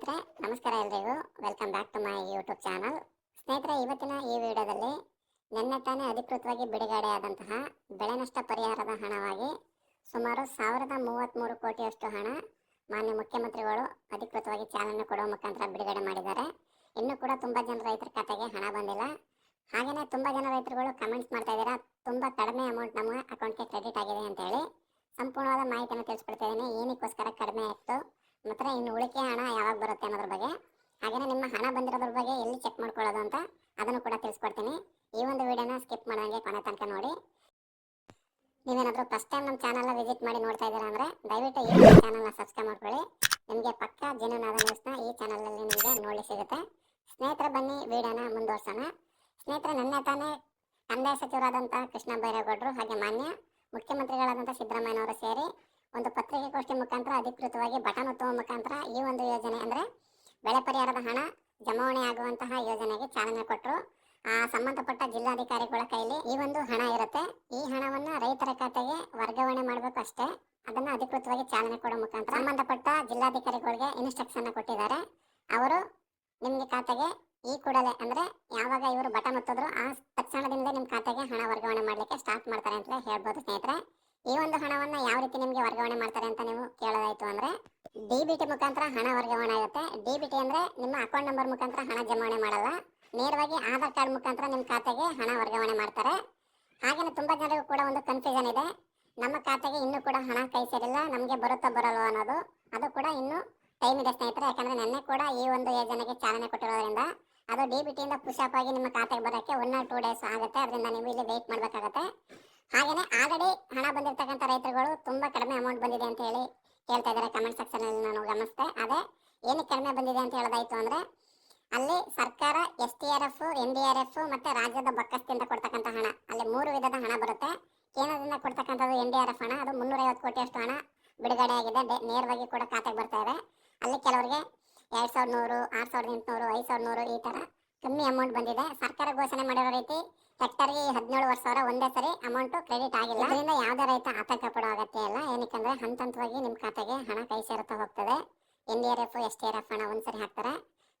ಸ್ನೇಹಿತರೆ, ನಮಸ್ಕಾರ ಎಲ್ರಿಗೂ. Welcome back to my YouTube channel ಸ್ನೇಹಿತರೆ, ಇವತ್ತಿನ ಈ ವಿಡಿಯೋದಲ್ಲಿ ನಿನ್ನೆ ತಾನೇ ಅಧಿಕೃತವಾಗಿ ಬಿಡುಗಡೆಯಾದಂತಹ ಬೆಳೆ ನಷ್ಟ ಪರಿಹಾರದ ಹಣವಾಗಿ ಸುಮಾರು ಸಾವಿರದ ಮೂವತ್ತ್ಮೂರು ಕೋಟಿಯಷ್ಟು ಹಣ ಮಾನ್ಯ ಮುಖ್ಯಮಂತ್ರಿಗಳು ಅಧಿಕೃತವಾಗಿ ಚಾಲನೆ ಕೊಡುವ ಮುಖಾಂತರ ಬಿಡುಗಡೆ ಮಾಡಿದ್ದಾರೆ. ಇನ್ನೂ ಕೂಡ ತುಂಬ ಜನ ರೈತರ ಖಾತೆಗೆ ಹಣ ಬಂದಿಲ್ಲ. ಹಾಗೆಯೇ ತುಂಬ ಜನ ರೈತರುಗಳು ಕಮೆಂಟ್ಸ್ ಮಾಡ್ತಾ ಇದ್ದೀರಾ, ತುಂಬ ಕಡಿಮೆ ಅಮೌಂಟ್ ನಮ್ಮ ಅಕೌಂಟ್ಗೆ ಕ್ರೆಡಿಟ್ ಆಗಿದೆ ಅಂತ ಹೇಳಿ ಸಂಪೂರ್ಣವಾದ ಮಾಹಿತಿಯನ್ನು ತಿಳಿಸ್ಕೊಡ್ತಾ ಇದ್ದೀನಿ. ಏನಕ್ಕೋಸ್ಕರ ಕಡಿಮೆ ಆಯಿತು ಮಾತ್ರ ಇನ್ನು ಉಳಿಕೆ ಹಣ ಯಾವಾಗ ಬರುತ್ತೆ ಅನ್ನೋದ್ರ ಬಗ್ಗೆ ಹಾಗೆಯೇ ನಿಮ್ಮ ಹಣ ಬಂದಿರೋದ್ರ ಬಗ್ಗೆ ಎಲ್ಲಿ ಚೆಕ್ ಮಾಡ್ಕೊಳ್ಳೋದು ಅಂತ ಅದನ್ನು ಕೂಡ ತಿಳಿಸ್ಕೊಡ್ತೀನಿ. ಈ ಒಂದು ವಿಡಿಯೋನ ಸ್ಕಿಪ್ ಮಾಡೋಂಗೆ ಕೊನೆ ತನಕ ನೋಡಿ. ನೀವೇನಾದರೂ ಫಸ್ಟ್ ಟೈಮ್ ನಮ್ಮ ಚಾನಲ್ನ ವಿಸಿಟ್ ಮಾಡಿ ನೋಡ್ತಾ ಇದ್ದೀರಾ ಅಂದರೆ ದಯವಿಟ್ಟು ಈ ಚಾನಲ್ನ ಸಬ್ಸ್ಕ್ರೈಬ್ ಮಾಡ್ಕೊಳ್ಳಿ. ನಿಮಗೆ ಪಕ್ಕ ಜೀವನಾದ ನ್ಯೂಸ್ನ ಈ ಚಾನಲಲ್ಲಿ ನಿಮಗೆ ನೋಡಿ ಸಿಗುತ್ತೆ. ಸ್ನೇಹಿತರ, ಬನ್ನಿ ವಿಡಿಯೋನ ಮುಂದುವರ್ಸೋಣ. ಸ್ನೇಹಿತರೆ, ನನ್ನ ತಾನೇ ಕಂದಾಯ ಸಚಿವರಾದಂಥ ಕೃಷ್ಣ ಬೈರೇಗೌಡರು ಹಾಗೆ ಮಾನ್ಯ ಮುಖ್ಯಮಂತ್ರಿಗಳಾದಂಥ ಸಿದ್ದರಾಮಯ್ಯನವರು ಸೇರಿ ಒಂದು ಪತ್ರಿಕಾಗೋಷ್ಠಿ ಮುಖಾಂತರ ಅಧಿಕೃತವಾಗಿ ಬಟನ್ ಮುಖಾಂತರ ಈ ಒಂದು ಯೋಜನೆ ಅಂದರೆ ಬೆಳೆ ಪರಿಹಾರದ ಹಣ ಜಮಾವಣೆ ಆಗುವಂತಹ ಯೋಜನೆಗೆ ಚಾಲನೆ ಕೊಟ್ಟರು ಆ, ಸಂಬಂಧಪಟ್ಟ ಜಿಲ್ಲಾಧಿಕಾರಿಗಳ ಕೈಲಿ ಈ ಒಂದು ಹಣ ಇರುತ್ತೆ. ಈ ಹಣವನ್ನು ರೈತರ ಖಾತೆಗೆ ವರ್ಗಾವಣೆ ಮಾಡಬೇಕು ಅಷ್ಟೇ. ಅದನ್ನ ಅಧಿಕೃತವಾಗಿ ಚಾಲನೆ ಕೊಡೋ ಮುಖಾಂತರ ಸಂಬಂಧಪಟ್ಟ ಜಿಲ್ಲಾಧಿಕಾರಿಗಳಿಗೆ ಇನ್ಸ್ಟ್ರಕ್ಷನ್ ಕೊಟ್ಟಿದ್ದಾರೆ. ಅವರು ನಿಮಗೆ ಖಾತೆಗೆ ಈ ಕೂಡಲೇ ಅಂದ್ರೆ ಯಾವಾಗ ಇವರು ಬಟನ್ ಒತ್ತಿದ್ರು ಆ ತಕ್ಷಣದಿಂದ ನಿಮ್ಮ ಖಾತೆಗೆ ಹಣ ವರ್ಗಾವಣೆ ಮಾಡಲಿಕ್ಕೆ ಸ್ಟಾರ್ಟ್ ಮಾಡ್ತಾರೆ ಅಂತ ಹೇಳ್ಬೋದು ಸ್ನೇಹಿತರೆ. ಈ ಒಂದು ಹಣವನ್ನ ಯಾವ ರೀತಿ ನಿಮಗೆ ವರ್ಗಾವಣೆ ಮಾಡ್ತಾರೆ ಅಂತ ನೀವು ಕೇಳೋದಾಯಿತು ಅಂದ್ರೆ ಡಿ ಬಿ ಟಿ ಮುಖಾಂತರ ಹಣ ವರ್ಗಾವಣೆ ಆಗುತ್ತೆ. ಡಿ ಬಿ ಟಿ ಅಂದ್ರೆ ನಿಮ್ಮ ಅಕೌಂಟ್ ನಂಬರ್ ಮುಖಾಂತರ ಹಣ ಜಮಾವಣೆ ಮಾಡಲ್ಲ. ನೇರವಾಗಿ ಆಧಾರ್ ಕಾರ್ಡ್ ಮುಖಾಂತರ ನಿಮ್ಮ ಖಾತೆಗೆ ಹಣ ವರ್ಗಾವಣೆ ಮಾಡ್ತಾರೆ. ಹಾಗೆಯೇ ತುಂಬಾ ಜನರಿಗೂ ಕೂಡ ಒಂದು ಕನ್ಫ್ಯೂಷನ್ ಇದೆ. ನಮ್ಮ ಖಾತೆಗೆ ಇನ್ನೂ ಕೂಡ ಹಣ ಕೈ ಸೇರಿಲ್ಲ. ನಮಗೆ ಬರುತ್ತಾ ಬರಲ್ವ ಅನ್ನೋದು. ಅದು ಕೂಡ ಇನ್ನೂ ಟೈಮ್ ಇದೆ ಸ್ನೇಹಿತರೆ. ಯಾಕಂದ್ರೆ ನೆನ್ನೆ ಕೂಡ ಈ ಒಂದು ಯೋಜನೆಗೆ ಚಾಲನೆ ಕೊಟ್ಟಿರೋದ್ರಿಂದ ಅದು ಡಿ ಬಿ ಟಿಯಿಂದ ಪುಷಪ್ ಆಗಿ ನಿಮ್ಮ ಖಾತೆಗೆ ಬರೋಕ್ಕೆ ಒನ್ ಆರ್ ಟೂ ಡೇಸ್ ಆಗುತ್ತೆ. ಅದರಿಂದ ನೀವು ಇಲ್ಲಿ ವೆಯ್ಟ್ ಮಾಡಬೇಕಾಗತ್ತೆ. ಹಾಗೆಯೇ ಆಲ್ರೆಡಿ ಹಣ ಬಂದಿರತಕ್ಕಂಥ ರೈತರುಗಳು ತುಂಬಾ ಕಡಿಮೆ ಅಮೌಂಟ್ ಬಂದಿದೆ ಅಂತ ಹೇಳಿ ಹೇಳ್ತಾ ಇದ್ದಾರೆ ಕಮೆಂಟ್ ಸೆಕ್ಷನ್ ಅಲ್ಲಿ ನಾನು ಗಮನಿಸಿದೆ. ಅದೇ ಏನಕ್ಕೆ ಕಡಿಮೆ ಬಂದಿದೆ ಅಂತ ಹೇಳೋದಾಯ್ತು ಅಂದ್ರೆ ಅಲ್ಲಿ ಸರ್ಕಾರ S T R F N D R F ಮತ್ತೆ ರಾಜ್ಯದ ಬಕ್ಕಸ್ತಿಂದ ಕೊಡ್ತಕ್ಕಂಥ ಹಣ, ಅಲ್ಲಿ ಮೂರು ವಿಧದ ಹಣ ಬರುತ್ತೆ. ಕೇಂದ್ರದಿಂದ ಕೊಡ್ತಕ್ಕಂಥದ್ದು ಎನ್ ಡಿ ಆರ್ ಎಫ್ ಹಣ, ಅದು ಮುನ್ನೂರೈವತ್ತು ಕೋಟಿಯಷ್ಟು ಹಣ ಬಿಡುಗಡೆ ಆಗಿದೆ. ನೇರವಾಗಿ ಕೂಡ ಖಾತೆಗೆ ಬರ್ತಾ ಇದೆ. ಅಲ್ಲಿ ಕೆಲವರಿಗೆ ಎರಡ್ ಸಾವಿರದ ನೂರು, ಆರು ಸಾವಿರದ ಎಂಟುನೂರು, ಐದು ಸಾವಿರದ ನೂರು ಈ ತರ ಕಮ್ಮಿ ಅಮೌಂಟ್ ಬಂದಿದೆ. ಸರ್ಕಾರ ಘೋಷಣೆ ಮಾಡಿರೋ ರೀತಿ ಹೆಕ್ಟರ್ಗೆ ಹದಿನೇಳುವರೆ ಸಾವಿರ ಒಂದೇ ಸರಿ ಅಮೌಂಟ್ ಕ್ರೆಡಿಟ್ ಆಗಿಲ್ಲ. ಅದರಿಂದ ಯಾವುದೇ ರೈತ ಆತಂಕ ಪಡೋ ಅಗತ್ಯ ಇಲ್ಲ. ಏನಕ್ಕಂದ್ರೆ ಹಂತ ಹಂತವಾಗಿ ನಿಮ್ಮ ಖಾತೆಗೆ ಹಣ ಕೈ ಸೇರುತ್ತಾ ಹೋಗ್ತದೆ. N D R F, S T R F ಹಣ ಒಂದ್ಸರಿ ಹಾಕ್ತಾರೆ.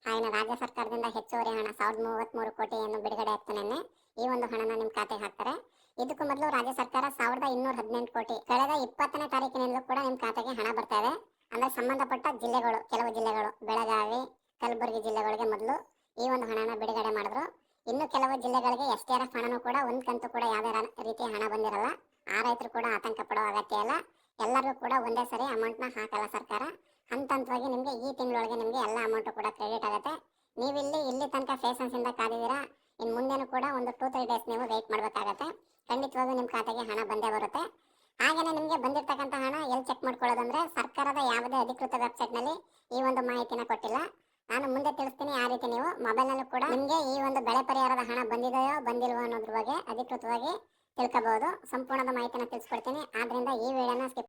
ಆಯ್ನ ರಾಜ್ಯ ಸರ್ಕಾರದಿಂದ ಹೆಚ್ಚುವರಿ ಹಣ ಸಾವಿರದ ಮೂವತ್ತ್ಮೂರು ಕೋಟಿಯನ್ನು ಬಿಡುಗಡೆ ಆಗ್ತಾ ನಿನ್ನೆ ಈ ಒಂದು ಹಣನ ನಿಮ್ಮ ಖಾತೆಗೆ ಹಾಕ್ತಾರೆ. ಇದಕ್ಕೂ ಮೊದಲು ರಾಜ್ಯ ಸರ್ಕಾರ ಸಾವಿರದ ಇನ್ನೂರ ಹದಿನೆಂಟು ಕೋಟಿ, ಕಳೆದ ಇಪ್ಪತ್ತನೇ ತಾರೀಕಿನಿಂದಲೂ ಕೂಡ ನಿಮ್ಮ ಖಾತೆಗೆ ಹಣ ಬರ್ತಾ ಇದೆ. ಅಂದ್ರೆ ಸಂಬಂಧಪಟ್ಟ ಜಿಲ್ಲೆಗಳು, ಕೆಲವು ಜಿಲ್ಲೆಗಳು, ಬೆಳಗಾವಿ, ಕಲಬುರಗಿ ಜಿಲ್ಲೆಗಳಿಗೆ ಮೊದಲು ಈ ಒಂದು ಹಣನ ಬಿಡುಗಡೆ ಮಾಡಿದ್ರು. ಇನ್ನು ಕೆಲವು ಜಿಲ್ಲೆಗಳಿಗೆ ಎಸ್ ಆರ್ ಎಫ್ ಹಣನೂ ಕೂಡ ಒಂದು ಕಂತು ಕೂಡ ಯಾವುದೇ ರೀತಿಯ ಹಣ ಬಂದಿರಲ್ಲ. ಆ ರೈತರು ಕೂಡ ಆತಂಕ ಪಡೋ ಅಗತ್ಯ ಇಲ್ಲ. ಎಲ್ಲರಿಗೂ ಕೂಡ ಒಂದೇ ಸರಿ ಅಮೌಂಟ್ನ ಹಾಕಲ್ಲ ಸರ್ಕಾರ. ಹಂತ ಹಂತವಾಗಿ ನಿಮಗೆ ಈ ತಿಂಗಳೊಳಗೆ ನಿಮಗೆ ಎಲ್ಲ ಅಮೌಂಟು ಕೂಡ ಕ್ರೆಡಿಟ್ ಆಗುತ್ತೆ. ನೀವು ಇಲ್ಲಿ ತನಕ ಫೇಸನ್ಸ್ ಇಂದ ಕಾದಿದ್ದೀರಾ? ಇನ್ನು ಮುಂದೆನೂ ಕೂಡ ಒಂದು ಟೂ ತ್ರೀ ಡೇಸ್ ನೀವು ವೆಯ್ಟ್ ಮಾಡಬೇಕಾಗತ್ತೆ. ಖಂಡಿತವಾಗೂ ನಿಮ್ಮ ಖಾತೆಗೆ ಹಣ ಬಂದೇ ಬರುತ್ತೆ. ಹಾಗೆಯೇ ನಿಮಗೆ ಬಂದಿರತಕ್ಕಂಥ ಹಣ ಎಲ್ಲಿ ಚೆಕ್ ಮಾಡ್ಕೊಳ್ಳೋದಂದ್ರೆ ಸರ್ಕಾರದ ಯಾವುದೇ ಅಧಿಕೃತ ವೆಬ್ಸೈಟ್ನಲ್ಲಿ ಈ ಒಂದು ಮಾಹಿತಿನ ಕೊಟ್ಟಿಲ್ಲ. ನಾನು ಮುಂದೆ ತಿಳಿಸ್ತೀನಿ ಆ ರೀತಿ ನೀವು ಮೊಬೈಲ್ನಲ್ಲೂ ಕೂಡ ನಿಮಗೆ ಈ ಒಂದು ಬೆಳೆ ಪರಿಹಾರದ ಹಣ ಬಂದಿದೆಯೋ ಬಂದಿಲ್ವೋ ಅನ್ನೋದ್ರ ಬಗ್ಗೆ ಅಧಿಕೃತವಾಗಿ ತಿಳ್ಕೋಬಹುದು ಸಂಪೂರ್ಣದ ಮಾಹಿತಿನ ತಿಳಿಸ್ಕೊಡ್ತೀನಿ. ಆದ್ರಿಂದ ಈ ವಿಡಿಯೋನ ಸ್ಕಿಪ್